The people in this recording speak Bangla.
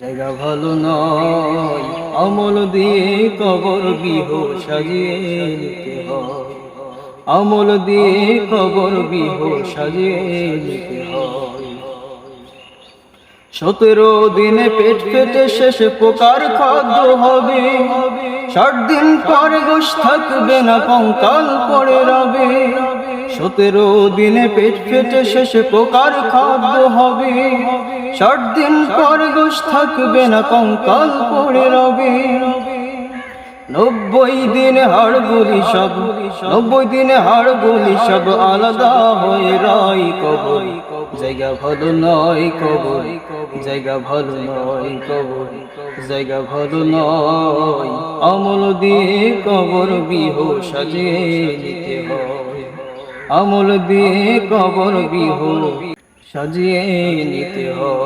জায়গা ভালো নয়, আমল দিয়ে কবর বিহ সাজিয়ে নিতে হয়। আমল দিয়ে কবর বিহ সাজিয়ে নিতে হয়। সতেরো দিনে পেট পেটে শেষ পোকার খাদ্য হবে। ষাট দিন পর গোশ থাকবে না, কঙ্কাল পড়ে রবে। সতেরো দিনে পেট ফেটে শেষে পোকার খাদ্য হবে। ষাট দিন পর গোশ থাকবে না কঙ্কাল পরে রবে। নব্বই দিনে হাড়গুলি সব, নব্বই দিনে হাড়গুলি সব আলাদা হয়ে রয় কবর। জায়গা ভালো নয় কবর, জায়গা ভালো নয় কবর, জায়গা ভালো নয়। আমল দিয়ে কবর বিহ সাজিয়ে নিতে হয়। আমল দিয়ে কবর বিহ সাজিয়ে নিতে হয়।